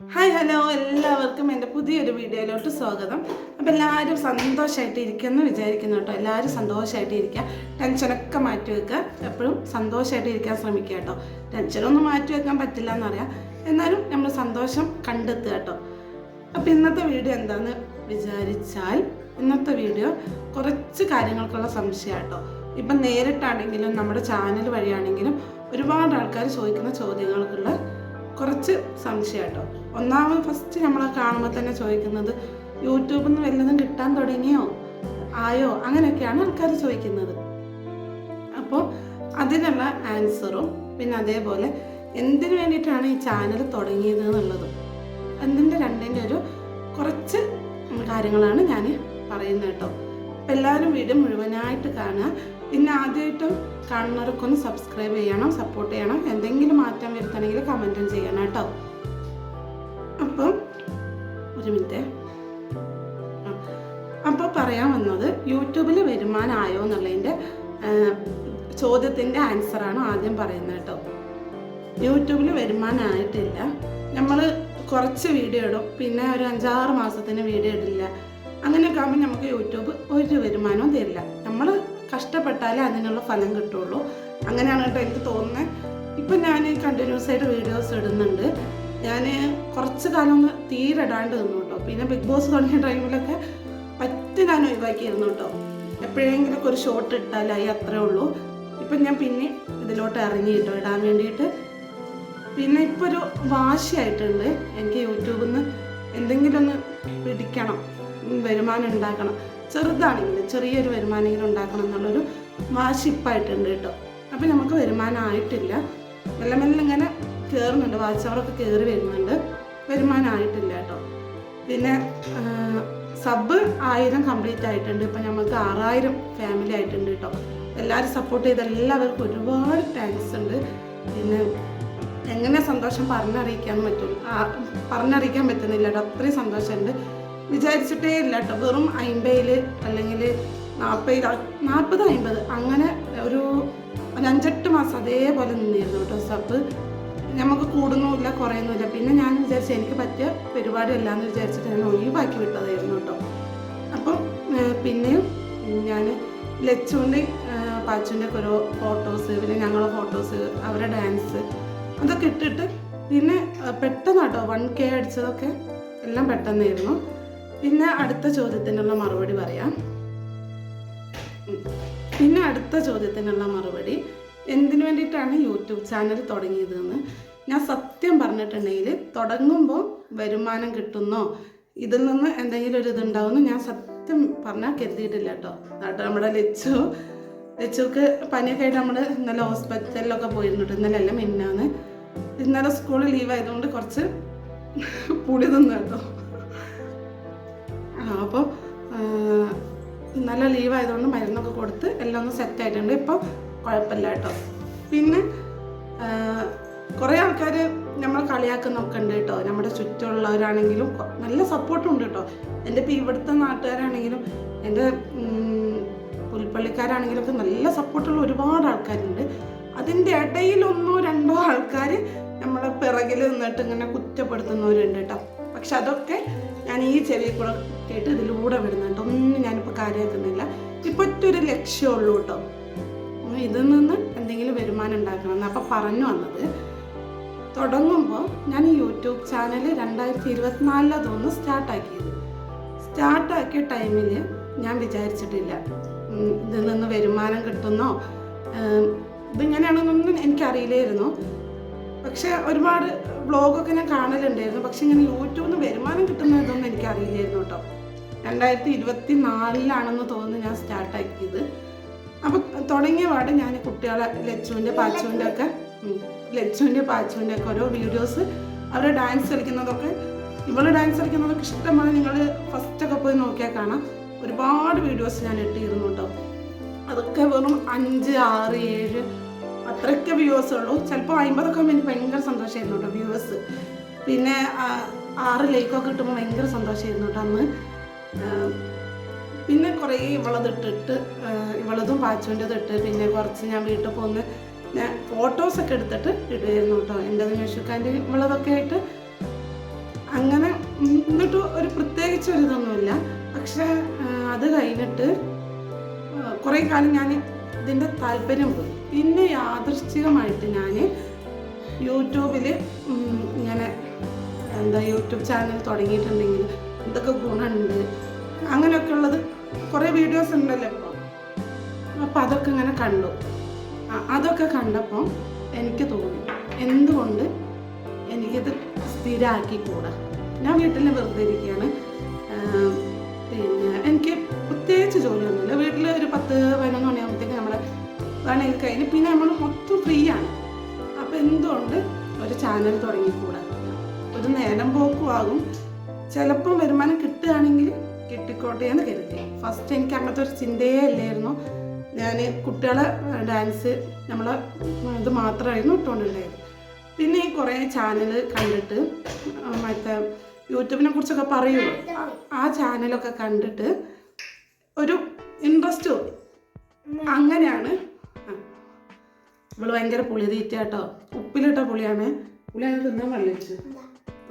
Hi hello എല്ലാവർക്കും എന്റെ പുതിയൊരു വീഡിയോയിലോട്ട് സ്വാഗതം. അപ്പോൾ എല്ലാവരും സന്തോഷമായിട്ട് ഇരിക്കുമെന്ന് വിചാരിക്കുന്നു കേട്ടോ. എല്ലാവരും സന്തോഷമായിട്ട് ഇരിക്കുക. ടെൻഷനൊക്കെ മാറ്റി വെക്കുക. എപ്പോഴും സന്തോഷമായിട്ട് ഇരിക്കാൻ ശ്രമിക്കുക കേട്ടോ. ടെൻഷനൊന്നും മാറ്റി വെക്കാൻ പറ്റില്ല എന്നറിയാം എന്നാലും നമ്മൾ സന്തോഷം കണ്ടെത്തുക കേട്ടോ. അപ്പോൾ ഇന്നത്തെ വീഡിയോ എന്താണെന്ന് വിചാരിച്ചാൽ ഇന്നത്തെ വീഡിയോ കുറച്ച് കാര്യങ്ങൾക്കുള്ള സംശയം കേട്ടോ. ഇപ്പം നേരിട്ടാണെങ്കിലും നമ്മുടെ ചാനൽ വഴിയാണെങ്കിലും ഒരുപാട് ആൾക്കാർ ചോദിക്കുന്ന ചോദ്യങ്ങൾക്കുള്ള കുറച്ച് സംശയം കേട്ടോ. ഒന്നാമത് ഫസ്റ്റ് നമ്മളെ കാണുമ്പോൾ തന്നെ ചോദിക്കുന്നത് യൂട്യൂബിൽ നിന്ന് വല്ലതും കിട്ടാൻ തുടങ്ങിയോ? ആയോ? അങ്ങനെയൊക്കെയാണ് ആൾക്കാർ ചോദിക്കുന്നത്. അപ്പോൾ അതിനുള്ള ആൻസറും പിന്നെ അതേപോലെ എന്തിനു വേണ്ടിയിട്ടാണ് ഈ ചാനൽ തുടങ്ങിയത് എന്നുള്ളതും. എന്തിന്റെ രണ്ടിന്റെ ഒരു കുറച്ച് കാര്യങ്ങളാണ് ഞാൻ പറയുന്നത് കേട്ടോ. എല്ലാവരും വീഡിയോ മുഴുവനായിട്ട് കാണുക. പിന്നെ ആദ്യമായിട്ടും കാണുന്നവർക്ക് ഒന്ന് സബ്സ്ക്രൈബ് ചെയ്യണം സപ്പോർട്ട് ചെയ്യണം. എന്തെങ്കിലും മാറ്റം വരുത്തണമെങ്കിൽ കമന്റും ചെയ്യണം കേട്ടോ. അപ്പം ഒരു മിനിറ്റ് അപ്പോൾ പറയാൻ വന്നത് യൂട്യൂബിൽ വരുമാനമായോ എന്നുള്ളതിന്റെ ചോദ്യത്തിന്റെ ആൻസറാണ് ആദ്യം പറയുന്നത് കേട്ടോ. യൂട്യൂബിൽ വരുമാനമായിട്ടില്ല നമ്മൾ കുറച്ച് വീഡിയോ ഇടും. പിന്നെ ഒരു അഞ്ചാറ് മാസത്തിന് വീഡിയോ ഇടില്ല. അങ്ങനെയൊക്കെ ആകുമ്പോൾ നമുക്ക് യൂട്യൂബ് ഒരു വരുമാനവും തരില്ല. കഷ്ടപ്പെട്ടാലേ അതിനുള്ള ഫലം കിട്ടുള്ളൂ. അങ്ങനെയാണ് കേട്ടോ എനിക്ക് തോന്നുന്നത് ഇപ്പം ഞാൻ കണ്ടിന്യൂസ് ആയിട്ട് വീഡിയോസ് ഇടുന്നുണ്ട്. ഞാൻ കുറച്ച് കാലം ഒന്ന് തീരെ ഇടാണ്ട് നിന്നു കേട്ടോ. പിന്നെ ബിഗ് ബോസ് തുടങ്ങിയ ടൈമിലൊക്കെ പറ്റി ഞാൻ ഒഴിവാക്കിയിരുന്നു കേട്ടോ. എപ്പോഴെങ്കിലൊക്കെ ഒരു ഷോട്ട് ഇട്ടാലായി അത്രേ ഉള്ളൂ. ഇപ്പം ഞാൻ പിന്നെ ഇതിലോട്ട് ഇറങ്ങി കേട്ടോ ഇടാൻ വേണ്ടിയിട്ട്. പിന്നെ ഇപ്പോൾ ഒരു വാശിയായിട്ടുണ്ട് എനിക്ക് യൂട്യൂബിൽ നിന്ന് എന്തെങ്കിലും ഒന്ന് പിടിക്കണം വരുമാനം ഉണ്ടാക്കണം. ചെറുതാണെങ്കിലും ചെറിയൊരു വരുമാനമെങ്കിലും ഉണ്ടാക്കണം എന്നുള്ളൊരു വാശിപ്പായിട്ടുണ്ട് കേട്ടോ. അപ്പം നമുക്ക് വരുമാനം ആയിട്ടില്ല മെല്ലെ മെല്ലെ ഇങ്ങനെ കയറുന്നുണ്ട് വായിച്ചവരൊക്കെ കയറി വരുന്നുണ്ട്. വരുമാനം ആയിട്ടില്ല കേട്ടോ. പിന്നെ സബ് ആയിരം കംപ്ലീറ്റ് ആയിട്ടുണ്ട്. ഇപ്പം നമുക്ക് ആറായിരം ഫാമിലി ആയിട്ടുണ്ട് കേട്ടോ. എല്ലാവരും സപ്പോർട്ട് ചെയ്ത എല്ലാവർക്കും ഒരുപാട് താങ്ക്സ് ഉണ്ട്. പിന്നെ എങ്ങനെ സന്തോഷം പറഞ്ഞറിയിക്കാൻ പറ്റും? പറഞ്ഞറിയിക്കാൻ പറ്റുന്നില്ല കേട്ടോ. അത്രയും സന്തോഷമുണ്ട്. വിചാരിച്ചിട്ടേ ഇല്ല കേട്ടോ വെറും അമ്പതിൽ അല്ലെങ്കിൽ നാൽപ്പത് നാൽപ്പത് അമ്പത് അങ്ങനെ ഒരു അഞ്ചെട്ട് മാസം അതേപോലെ നിന്നിരുന്നു കേട്ടോ സബ്. നമുക്ക് കൂടുന്നുമില്ല കുറയുന്നുമില്ല പിന്നെ ഞാൻ വിചാരിച്ചു എനിക്ക് പറ്റിയ പരിപാടി അല്ല എന്ന് വിചാരിച്ചിട്ട് ഞാൻ ഒഴിവാക്കി വിട്ടതായിരുന്നു കേട്ടോ അപ്പം പിന്നെയും ഞാൻ ലച്ചുവിന്റെ പാച്ചുവിന്റെ ഒക്കെ ഓരോ ഫോട്ടോസ് പിന്നെ ഞങ്ങളുടെ ഫോട്ടോസ് അവരുടെ ഡാൻസ് അതൊക്കെ ഇട്ടിട്ട് പിന്നെ പെട്ടെന്ന് കേട്ടോ വൺ കെ അടിച്ചതൊക്കെ എല്ലാം പെട്ടെന്നായിരുന്നു. പിന്നെ അടുത്ത ചോദ്യത്തിനുള്ള മറുപടി പറയാം. പിന്നെ അടുത്ത ചോദ്യത്തിനുള്ള മറുപടി എന്തിനു വേണ്ടിയിട്ടാണ് യൂട്യൂബ് ചാനൽ തുടങ്ങിയതെന്ന് ഞാൻ സത്യം പറഞ്ഞിട്ടുണ്ടെങ്കിൽ തുടങ്ങുമ്പോൾ വരുമാനം കിട്ടുന്നോ? ഇതിൽ നിന്ന് എന്തെങ്കിലും ഒരു ഇതുണ്ടാവുമെന്ന് ഞാൻ സത്യം പറഞ്ഞാൽ കരുതിയിട്ടില്ല കേട്ടോ. നമ്മുടെ ലച്ചു ലച്ചുക്ക് പനിയൊക്കെ ആയിട്ട് നമ്മൾ ഇന്നലെ ഹോസ്പിറ്റലിലൊക്കെ പോയിരുന്നു കേട്ടോ ഇന്നലെ എല്ലാം മിന്നാന്ന് ഇന്നലെ സ്കൂളിൽ ലീവ് ആയതുകൊണ്ട് കുറച്ച് പുളി തിന്നു കേട്ടോ. അപ്പോൾ നല്ല ലീവായതുകൊണ്ട് മരുന്നൊക്കെ കൊടുത്ത് എല്ലാം ഒന്ന് സെറ്റ് ആയിട്ടുണ്ട്. ഇപ്പോൾ കുഴപ്പമില്ല കേട്ടോ. പിന്നെ കുറേ ആൾക്കാർ നമ്മൾ കളിയാക്കുന്നൊക്കെ ഉണ്ട് കേട്ടോ. നമ്മുടെ ചുറ്റുമുള്ളവരാണെങ്കിലും നല്ല സപ്പോർട്ടും ഉണ്ട് കേട്ടോ. എന്റെ ഇപ്പോൾ ഇവിടുത്തെ നാട്ടുകാരാണെങ്കിലും എന്റെ പുൽപ്പള്ളിക്കാരാണെങ്കിലും ഒക്കെ നല്ല സപ്പോർട്ടുള്ള ഒരുപാട് ആൾക്കാരുണ്ട്. അതിന്റെ ഇടയിൽ ഒന്നോ രണ്ടോ ആൾക്കാർ നമ്മളെ പിറകിൽ നിന്നിട്ട് ഇങ്ങനെ കുറ്റപ്പെടുത്തുന്നവരുണ്ട് കേട്ടോ. പക്ഷെ അതൊക്കെ ഞാൻ ഈ ചെവി കൂടെ കേട്ട് അതിലൂടെ വിടുന്നുണ്ട് ഒന്നും ഞാനിപ്പോൾ കാര്യമാക്കുന്നില്ല. ഇപ്പം ഒറ്റ ഒരു ലക്ഷ്യമുള്ളൂ കേട്ടോ ഇതിൽ നിന്ന് എന്തെങ്കിലും വരുമാനം ഉണ്ടാക്കണം അപ്പോൾ പറഞ്ഞു വന്നത്. തുടങ്ങുമ്പോൾ ഞാൻ യൂട്യൂബ് ചാനൽ രണ്ടായിരത്തി ഇരുപത്തിനാലിലാണ് തോന്നുന്നു സ്റ്റാർട്ടാക്കിയത് സ്റ്റാർട്ടാക്കിയ ടൈമിൽ ഞാൻ വിചാരിച്ചിട്ടില്ല. ഇതിൽ നിന്ന് വരുമാനം കിട്ടുന്നോ? ഇതിങ്ങനെയാണെന്നൊന്നും എനിക്കറിയില്ലായിരുന്നു പക്ഷെ ഒരുപാട് വ്ളോഗൊക്കെ ഞാൻ കാണലുണ്ടായിരുന്നു. പക്ഷെ ഇങ്ങനെ യൂട്യൂബിൽ നിന്ന് വരുമാനം കിട്ടുന്ന ഇതൊന്നും എനിക്കറിയില്ലായിരുന്നു കേട്ടോ രണ്ടായിരത്തി ഇരുപത്തി നാലിലാണെന്ന് തോന്നുന്നു ഞാൻ സ്റ്റാർട്ടാക്കിയത്. അപ്പം തുടങ്ങിയ പാട് ഞാൻ കുട്ടികളെ ലച്ചുവിന്റെ പാച്ചുവിന്റെ ഒക്കെ ലച്ചുവിന്റെ പാച്ചുവിന്റെ ഒക്കെ ഓരോ വീഡിയോസ് അവർ ഡാൻസ് കളിക്കുന്നതൊക്കെ ഇവൾ ഡാൻസ് കളിക്കുന്നതൊക്കെ ഇഷ്ടമാണ്. നിങ്ങൾ ഫസ്റ്റൊക്കെ പോയി നോക്കിയാൽ കാണാം. ഒരുപാട് വീഡിയോസ് ഞാൻ ഇട്ടിരുന്നു കേട്ടോ അതൊക്കെ വെറും അഞ്ച് ആറ് ഏഴ് അത്രയൊക്കെ വ്യൂവേഴ്സ് ഉള്ളൂ. ചിലപ്പോൾ അമ്പതൊക്കെ എനിക്ക് ഭയങ്കര സന്തോഷമായിരുന്നു കേട്ടോ വ്യൂവേഴ്സ് പിന്നെ ആറ് ലൈക്കൊക്കെ കിട്ടുമ്പോൾ ഭയങ്കര സന്തോഷമായിരുന്നു കേട്ടോ അന്ന്. പിന്നെ കുറേ ഇവളത് ഇട്ടിട്ട് ആ, ഇവളതും പാച്ചുവിന്റെത് ഇട്ട് പിന്നെ കുറച്ച് ഞാൻ വീട്ടിൽ പോന്ന് ഞാൻ ഫോട്ടോസൊക്കെ എടുത്തിട്ട് ഇടുമായിരുന്നു കേട്ടോ. എന്റെ വിഷുക്കാന്റെ ഇവളതൊക്കെ ആയിട്ട് അങ്ങനെ പ്രത്യേകിച്ച് ഒരു ഇതൊന്നുമില്ല. പക്ഷെ അത് കഴിഞ്ഞിട്ട് കുറേ കാലം ഞാൻ ഇതിന്റെ താല്പര്യം പോയി. പിന്നെ യാദൃശ്ചികമായിട്ട് ഞാൻ യൂട്യൂബിൽ ഇങ്ങനെ എന്താ യൂട്യൂബ് ചാനൽ തുടങ്ങിയിട്ടുണ്ടെങ്കിൽ എന്തൊക്കെ ഗുണമുണ്ട്. അങ്ങനെയൊക്കെ ഉള്ളത് കുറേ വീഡിയോസ് ഉണ്ടല്ലോ. ഇപ്പോൾ അപ്പോൾ അതൊക്കെ ഇങ്ങനെ കണ്ടു. അതൊക്കെ കണ്ടപ്പോൾ എനിക്ക് തോന്നി എന്തുകൊണ്ട് എനിക്കിത് സ്ഥിരമാക്കി കൂടാ ഞാൻ വീട്ടിൽ വെറുതെ ഇരിക്കുകയാണ്. പിന്നെ എനിക്ക് പ്രത്യേകിച്ച് ജോലിയൊന്നുമില്ല. വീട്ടിൽ ഒരു പത്ത് പതിനൊന്ന് മണിയാകുമ്പോഴത്തേക്ക് നമ്മളെ വേണമെങ്കിൽ കഴിഞ്ഞ് പിന്നെ നമ്മൾ മൊത്തം ഫ്രീ ആണ്. അപ്പം എന്തുകൊണ്ട് ഒരു ചാനൽ തുടങ്ങിക്കൂടാ? ഒരു നേരം പോക്കും ആകും. ചിലപ്പം വരുമാനം കിട്ടുകയാണെങ്കിൽ കിട്ടിക്കോട്ടെ എന്ന് കരുതി. ഫസ്റ്റ് എനിക്ക് അങ്ങനത്തെ ഒരു ചിന്തയേ ഇല്ലായിരുന്നു. ഞാൻ കുട്ടികളെ ഡാൻസ് നമ്മളെ ഇത് മാത്രമായിരുന്നു ഇട്ടുകൊണ്ടുണ്ടായത് പിന്നെ ഈ കുറേ ചാനൽ കണ്ടിട്ട് മറ്റേ യൂട്യൂബിനെ കുറിച്ചൊക്കെ പറയുമല്ലോ ആ- ചാനലൊക്കെ കണ്ടിട്ട് ഒരു ഇൻട്രസ്റ്റ് അങ്ങനെയാണ്. നമ്മൾ ഭയങ്കര പുളി തീറ്റ കേട്ടോ ഉപ്പിലിട്ട പുളിയാണ്. പുളിയാണ് തിന്നാൻ ചേച്ചി.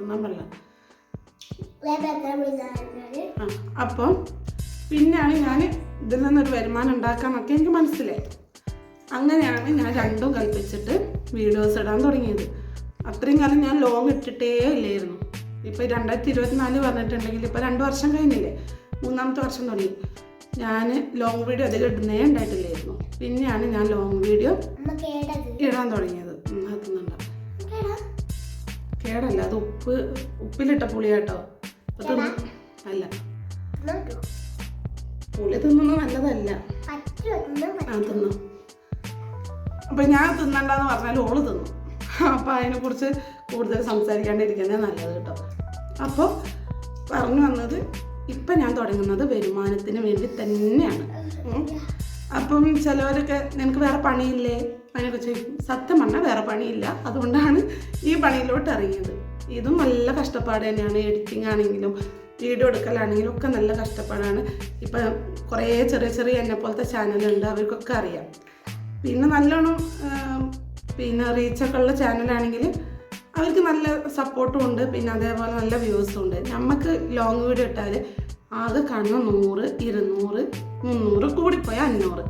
തിന്നാൻ ആ അപ്പം പിന്നെയാണ് ഞാൻ ഇതിൽ നിന്നൊരു വരുമാനം ഉണ്ടാക്കാന്നൊക്കെ എനിക്ക് മനസ്സിലായി. അങ്ങനെയാണ് ഞാൻ രണ്ടും കൽപ്പിച്ചിട്ട് വീഡിയോസ് ഇടാൻ തുടങ്ങിയത്. അത്രയും കാലം ഞാൻ ലോങ് ഇട്ടിട്ടേ ഇല്ലായിരുന്നു. ഇപ്പോൾ രണ്ടായിരത്തി ഇരുപത്തിനാല് പറഞ്ഞിട്ടുണ്ടെങ്കിൽ ഇപ്പോൾ രണ്ട് വർഷം കഴിഞ്ഞില്ലേ? മൂന്നാമത്തെ വർഷം തുടങ്ങി. ഞാൻ ലോങ് വീഡിയോ അധികം ഇടുന്നേ ഉണ്ടായിട്ടില്ലായിരുന്നു. പിന്നെയാണ് ഞാൻ ലോങ് വീഡിയോ ഇടാൻ തുടങ്ങിയത്. കേടല്ല അത് ഉപ്പ് ഉപ്പിലിട്ട പുളിയാട്ടോ. അല്ല. പുളി തിന്നുന്നത് നല്ലതല്ല. ആ തിന്നു. അപ്പൊ ഞാൻ തിന്നണ്ടെന്ന് പറഞ്ഞാൽ ഓൾ തിന്നു. അപ്പൊ അതിനെ കുറിച്ച് കൂടുതൽ സംസാരിക്കാണ്ടിരിക്കുന്നത് നല്ലത് കേട്ടോ. അപ്പോൾ പറഞ്ഞു വന്നത് ഇപ്പം ഞാൻ തുടങ്ങുന്നത് വരുമാനത്തിന് വേണ്ടി തന്നെയാണ്. അപ്പം ചിലവരൊക്കെ നിനക്ക് വേറെ പണിയില്ലേ? അതിനൊക്കെ ചോദിക്കും സത്യം പറഞ്ഞാൽ വേറെ പണിയില്ല. അതുകൊണ്ടാണ് ഈ പണിയിലോട്ട് ഇറങ്ങിയത്. ഇതും നല്ല കഷ്ടപ്പാട് തന്നെയാണ്. എഡിറ്റിംഗ് ആണെങ്കിലും വീഡിയോ എടുക്കലാണെങ്കിലും ഒക്കെ നല്ല കഷ്ടപ്പാടാണ്. ഇപ്പം കുറേ ചെറിയ ചെറിയ എന്നെ പോലത്തെ ചാനലുണ്ട് അവർക്കൊക്കെ അറിയാം. പിന്നെ നല്ലോണം പിന്നെ റീച്ചൊക്കെ ഉള്ള ചാനലാണെങ്കിൽ അവർക്ക് നല്ല സപ്പോർട്ടും ഉണ്ട്. പിന്നെ അതേപോലെ നല്ല വ്യൂസും ഉണ്ട്. നമുക്ക് ലോങ് വീഡിയോ ഇട്ടാൽ ആകെ കാണുന്ന നൂറ് ഇരുന്നൂറ് മുന്നൂറ് കൂടിപ്പോയാൽ അഞ്ഞൂറ്.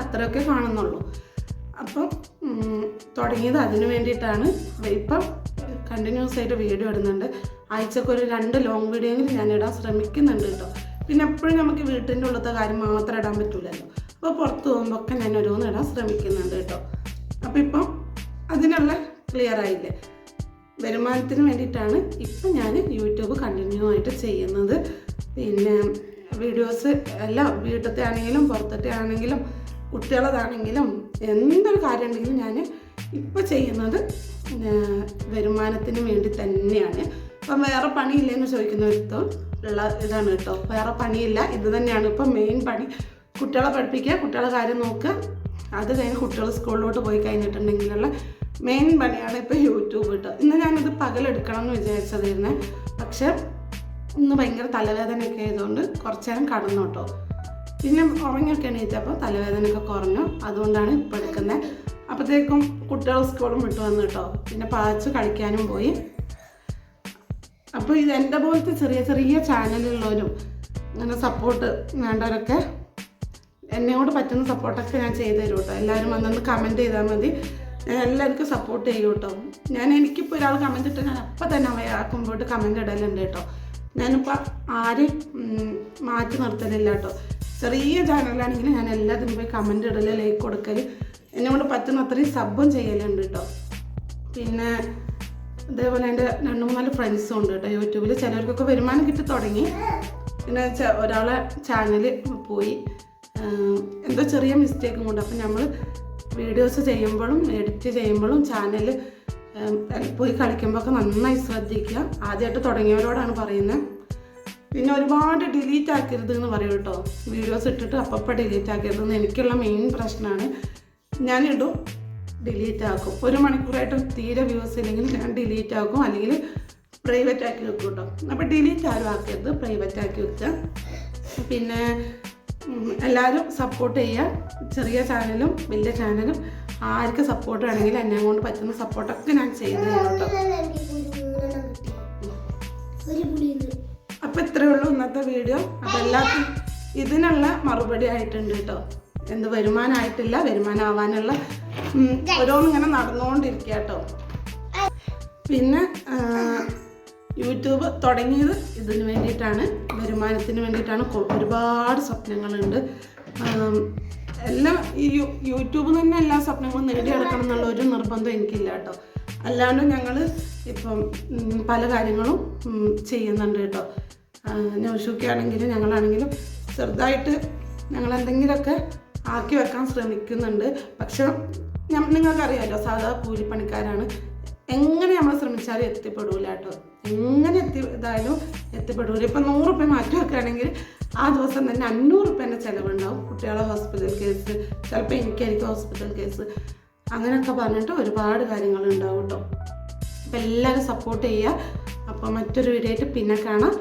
അത്രയൊക്കെ കാണുന്നുള്ളൂ. അപ്പം തുടങ്ങിയത് അതിനു വേണ്ടിയിട്ടാണ്. ഇപ്പം കണ്ടിന്യൂസ് ആയിട്ട് വീഡിയോ ഇടുന്നുണ്ട്. ആഴ്ചക്ക് ഒരു രണ്ട് ലോങ് വീഡിയോ എങ്കിലും ഞാൻ ഇടാൻ ശ്രമിക്കുന്നുണ്ട് കേട്ടോ. പിന്നെ എപ്പോഴും നമുക്ക് വീട്ടിന്റെ ഉള്ളത്തെ കാര്യം മാത്രം ഇടാൻ പറ്റൂലല്ലോ. അപ്പോൾ പുറത്ത് പോകുമ്പോൾ ഒക്കെ ഞാൻ ഓരോന്ന് ഇടാൻ ശ്രമിക്കുന്നുണ്ട് കേട്ടോ. അപ്പോൾ ഇപ്പം അതിനുള്ള ക്ലിയർ ആയില്ലേ? വരുമാനത്തിന് വേണ്ടിയിട്ടാണ് ഇപ്പം ഞാൻ യൂട്യൂബ് കണ്ടിന്യൂ ആയിട്ട് ചെയ്യുന്നത്. പിന്നെ വീഡിയോസ് എല്ലാം വീട്ടിലത്തെ ആണെങ്കിലും പുറത്തത്തെ ആണെങ്കിലും കുട്ടികളതാണെങ്കിലും എന്തൊരു കാര്യം ഉണ്ടെങ്കിലും ഞാൻ ഇപ്പം ചെയ്യുന്നത് വരുമാനത്തിന് വേണ്ടി തന്നെയാണ്. അപ്പം വേറെ പണിയില്ലെന്ന് ചോദിക്കുന്നവർക്ക് ഉള്ള ഇതാണ് കേട്ടോ. വേറെ പണിയില്ല. ഇത് തന്നെയാണ് ഇപ്പം മെയിൻ പണി. കുട്ടികളെ പഠിപ്പിക്കുക കുട്ടികളെ കാര്യം നോക്കുക. അത് കഴിഞ്ഞ് കുട്ടികൾ സ്കൂളിലോട്ട് പോയി കഴിഞ്ഞിട്ടുണ്ടെങ്കിലുള്ള മെയിൻ പണിയാണ് ഇപ്പോൾ യൂട്യൂബ് കേട്ടോ. ഇന്ന് ഞാനിത് പകലെടുക്കണം എന്ന് വിചാരിച്ചതായിരുന്നേ. പക്ഷെ ഇന്ന് ഭയങ്കര തലവേദനയൊക്കെ ആയതുകൊണ്ട് കുറച്ച് നേരം കടന്നു കേട്ടോ പിന്നെ ഉറങ്ങിയൊക്കെ എണീറ്റപ്പോൾ തലവേദനയൊക്കെ കുറഞ്ഞു. അതുകൊണ്ടാണ് ഇപ്പോൾ എടുക്കുന്നത്. അപ്പോഴത്തേക്കും കുട്ടികൾ സ്കൂളും വിട്ടു വന്നു കേട്ടോ പിന്നെ പാച്ച് കളിക്കാനും പോയി. അപ്പോൾ ഇത് എന്റെ പോലത്തെ ചെറിയ ചെറിയ ചാനലുള്ളവരും ഇങ്ങനെ സപ്പോർട്ട് വേണ്ടവരൊക്കെ എന്നെ കൊണ്ട് പറ്റുന്ന സപ്പോർട്ടൊക്കെ ഞാൻ ചെയ്തു തരും കേട്ടോ എല്ലാവരും വന്നൊന്ന് കമന്റ് ചെയ്താൽ മതി. ഞാൻ എല്ലാവർക്കും സപ്പോർട്ട് ചെയ്യും കേട്ടോ ഞാൻ എനിക്കിപ്പോൾ ഒരാൾ കമന്റ് ഇട്ട് ഞാൻ അപ്പം തന്നെ അവയാക്കുമ്പോട്ട് കമന്റ് ഇടലുണ്ട് കേട്ടോ ഞാനിപ്പോൾ ആരെയും ഉം, മാറ്റി നിർത്തലില്ല കേട്ടോ ചെറിയ ചാനലാണെങ്കിൽ ഞാൻ എല്ലാത്തിനും പോയി കമന്റ് ഇടൽ ലൈക്ക് കൊടുക്കൽ എന്നെ കൊണ്ട് പറ്റുന്ന അത്രയും സബും ചെയ്യലുണ്ട് കേട്ടോ പിന്നെ അതേപോലെ എന്റെ രണ്ട് മൂന്നാൽ ഫ്രണ്ട്സും ഉണ്ട് കേട്ടോ യൂട്യൂബിൽ ചിലർക്കൊക്കെ വരുമാനം കിട്ടി തുടങ്ങി. പിന്നെ ഒരാളെ ചാനൽ പോയി. എന്തോ ചെറിയ മിസ്റ്റേക്കും കൊണ്ട്. അപ്പം നമ്മൾ വീഡിയോസ് ചെയ്യുമ്പോഴും എഡിറ്റ് ചെയ്യുമ്പോഴും ചാനൽ പോയി കളിക്കുമ്പോഴൊക്കെ നന്നായി ശ്രദ്ധിക്കുക. ആദ്യമായിട്ട് തുടങ്ങിയവരോടാണ് പറയുന്നത് പിന്നെ ഒരുപാട് ഡിലീറ്റ് ആക്കരുത് എന്ന് പറയും കേട്ടോ വീഡിയോസ് ഇട്ടിട്ട് അപ്പപ്പോൾ ഡിലീറ്റ് ആക്കരുത് എന്ന് എനിക്കുള്ള മെയിൻ പ്രശ്നമാണ് ഞാനിടും. ഡിലീറ്റ് ആക്കും. ഒരു മണിക്കൂറായിട്ട് തീരെ വ്യൂസ് ഇല്ലെങ്കിൽ ഞാൻ ഡിലീറ്റ് ആക്കും. അല്ലെങ്കിൽ പ്രൈവറ്റ് ആക്കി വെക്കും കേട്ടോ അപ്പോൾ ഡിലീറ്റ് ആരും ആക്കരുത്. പ്രൈവറ്റ് ആക്കി വെക്കുക പിന്നെ എല്ലാവരും സപ്പോർട്ട് ചെയ്യുക ചെറിയ ചാനലും വലിയ ചാനലും ആർക്ക് സപ്പോർട്ട് വേണമെങ്കിൽ എന്നെ കൊണ്ട് പറ്റുന്ന സപ്പോർട്ടൊക്കെ ഞാൻ ചെയ്തു തരും കേട്ടോ ഒരു പുളിയുണ്ട് അപ്പൊ അപ്പം ഇത്രയേ ഉള്ളൂ ഇന്നത്തെ വീഡിയോ അപ്പം എല്ലാവർക്കും ഇതിനുള്ള മറുപടി ആയിട്ടുണ്ട് കേട്ടോ എന്ത് വരുമാനമായിട്ടില്ല വരുമാനമാവാനുള്ള ഓരോന്നും ഓരോന്നിങ്ങനെ നടന്നുകൊണ്ടിരിക്കുക കേട്ടോ പിന്നെ യൂട്യൂബ് തുടങ്ങിയത് ഇതിന് വേണ്ടിയിട്ടാണ് വരുമാനത്തിന് വേണ്ടിയിട്ടാണ്. ഒരുപാട് സ്വപ്നങ്ങളുണ്ട്. എല്ലാം ഈ യൂട്യൂബ് തന്നെ എല്ലാ സ്വപ്നങ്ങളും നേടിയെടുക്കണം എന്നുള്ള ഒരു നിർബന്ധം എനിക്കില്ല കേട്ടോ അല്ലാണ്ട് ഞങ്ങൾ ഇപ്പം പല കാര്യങ്ങളും ചെയ്യുന്നുണ്ട് കേട്ടോ. നൗഷൂക്കാണെങ്കിലും ഞങ്ങളാണെങ്കിലും ചെറുതായിട്ട് ഞങ്ങൾ എന്തെങ്കിലുമൊക്കെ ആക്കി വെക്കാൻ ശ്രമിക്കുന്നുണ്ട്. പക്ഷെ നിങ്ങൾക്കറിയാമല്ലോ സാധാ കൂലിപ്പണിക്കാരാണ്. എങ്ങനെ നമ്മൾ ശ്രമിച്ചാലും എത്തിപ്പെടൂല കേട്ടോ. എങ്ങനെ എത്തി ഇതായാലും എത്തിപ്പെടൂല. ഇപ്പം നൂറ് റുപ്യ മാറ്റി വെക്കുകയാണെങ്കിൽ ആ ദിവസം തന്നെ അഞ്ഞൂറ് റുപ്യേന്റെ ചിലവുണ്ടാവും കുട്ടികളെ ഹോസ്പിറ്റൽ കേസ് ചിലപ്പോൾ എനിക്കായിരിക്കും ഹോസ്പിറ്റൽ കേസ് അങ്ങനെയൊക്കെ പറഞ്ഞിട്ട് ഒരുപാട് കാര്യങ്ങൾ ഉണ്ടാവും കേട്ടോ. അപ്പം എല്ലാവരും സപ്പോർട്ട് ചെയ്യുക. അപ്പോൾ മറ്റൊരു വീഡിയോ ആയിട്ട് പിന്നെ കാണാം.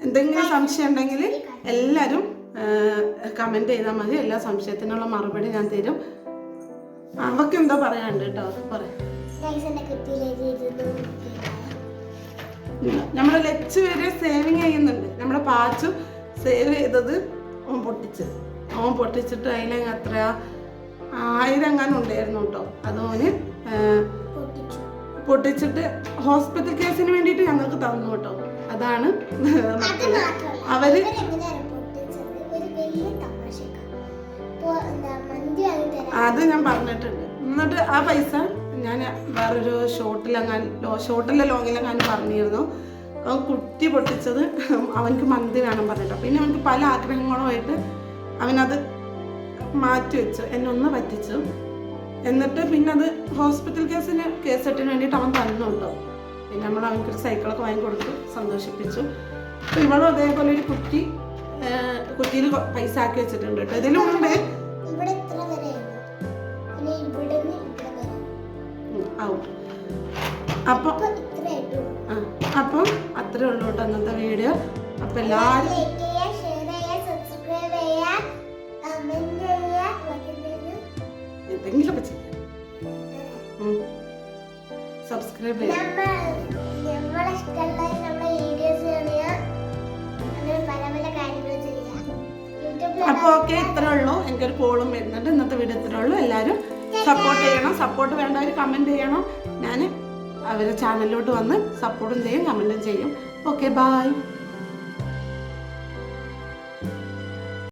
എന്തെങ്കിലും സംശയം ഉണ്ടെങ്കിൽ എല്ലാവരും കമന്റ് ചെയ്താൽ മതി. എല്ലാ സംശയത്തിനുള്ള മറുപടി ഞാൻ തരും. അവക്ക് എന്താ പറയാനുണ്ട് കേട്ടോ. പറയാം കുട്ടിയിലേക്ക് ഇരുന്നൂറ് നമ്മുടെ ലച്ച് വരെ സേവിങ് ചെയ്യുന്നുണ്ട്. നമ്മുടെ പാച്ചു സേവ് ചെയ്തത് ഓൻ പൊട്ടിച്ച്. ഓൻ പൊട്ടിച്ചിട്ട് അതിലങ്ങ് അത്ര ആയിരം എങ്ങാനും ഉണ്ടായിരുന്നു കേട്ടോ. അതോന് പൊട്ടിച്ചിട്ട് ഹോസ്പിറ്റൽ കേസിന് വേണ്ടിയിട്ട് ഞങ്ങൾക്ക് തന്നു കേട്ടോ. അതാണ് അത് അവർ അത് ഞാൻ പറഞ്ഞിട്ടുണ്ട്. എന്നിട്ട് ആ പൈസ ഞാൻ വേറൊരു ഷോട്ടിലെങ്ങാൻ ലോ ഷോട്ടിലെ പറഞ്ഞിരുന്നു. അവൻ കുട്ടി പൊട്ടിച്ചത് അവനക്ക് മന്തി വേണം പറഞ്ഞിട്ട്. പിന്നെ അവൻക്ക് പല ആഗ്രഹങ്ങളുമായിട്ട് അവനത് മാറ്റി വെച്ചു എന്നെ ഒന്ന് പറ്റിച്ചു. എന്നിട്ട് പിന്നെ അത് ഹോസ്പിറ്റൽ കേസിന് കേസെട്ടിന് വേണ്ടിയിട്ട് അവൻ തന്നുണ്ടോ പിന്നെ നമ്മൾ അവനക്കൊരു സൈക്കിളൊക്കെ കൊടുത്തു സന്തോഷിപ്പിച്ചു. അപ്പോൾ ഇവളും അതേപോലെ ഒരു കുട്ടി കുറ്റിയിൽ പൈസ ആക്കി വെച്ചിട്ടുണ്ട് കേട്ടോ. ഇതിലുണ്ട് ഇവിടെ ആവും. അപ്പൊ അപ്പം അത്രേ ഉള്ളൂ കേട്ടോ അന്നത്തെ വീഡിയോ. അപ്പം എല്ലാവരും സബ്സ്ക്രൈബ് ചെയ്യാം. അപ്പോൾ ഓക്കെ ഇത്രേ ഉള്ളൂ. എനിക്കൊരു കോളും വരുന്നുണ്ട്. ഇന്നത്തെ വീഡിയോ ഇത്രേ ഉള്ളൂ. എല്ലാവരും സപ്പോർട്ട് ചെയ്യണം. സപ്പോർട്ട് വേണ്ടവർ കമന്റ് ചെയ്യണം. ഞാൻ അവരുടെ ചാനലിലോട്ട് വന്ന് സപ്പോർട്ടും ചെയ്യും കമന്റും ചെയ്യും. Okay bye